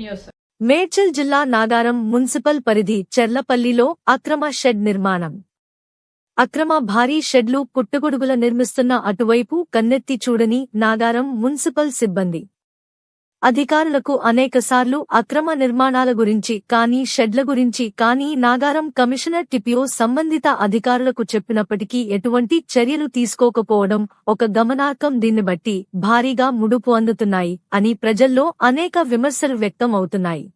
News. Medchal జిల్లా Nagaram municipal పరిధి చెర్లపల్లిలో అక్రమ షెడ్ నిర్మాణం. అక్రమ భారీ షెడ్లు పుట్టగొడుగుల నిర్మిస్తున్న అటువైపు కన్నెత్తి చూడని నాగారం మున్సిపల్ సిబ్బంది. అధికారులకు అనేకసార్లు అక్రమ నిర్మాణాల గురించి కానీ షెడ్ల గురించి కానీ నాగారం కమిషనర్ టిపియో సంబంధిత అధికారులకు చెప్పినప్పటికీ ఎటువంటి చర్యలు తీసుకోకపోవడం ఒక గమనార్హం. దీన్ని బట్టి భారీగా ముడుపు అందుతున్నాయి అని ప్రజల్లో అనేక విమర్శలు వ్యక్తం అవుతున్నాయి.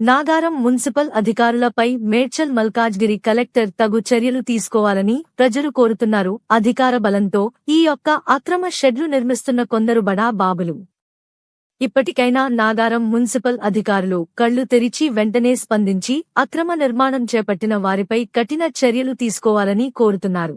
నాగారం మున్సిపల్ అధికారులపై మేడ్చల్ మల్కాజ్గిరి కలెక్టర్ తగు చర్యలు తీసుకోవాలని ప్రజలు కోరుతున్నారు. అధికార బలంతో ఈ యొక్క అక్రమ షెడ్లు నిర్మిస్తున్న కొందరు బడా బాబులు ఇప్పటికైనా నాగారం మున్సిపల్ అధికారులు కళ్ళు తెరిచి వెంటనే స్పందించి అక్రమ నిర్మాణం చేపట్టిన వారిపై కఠిన చర్యలు తీసుకోవాలని కోరుతున్నారు.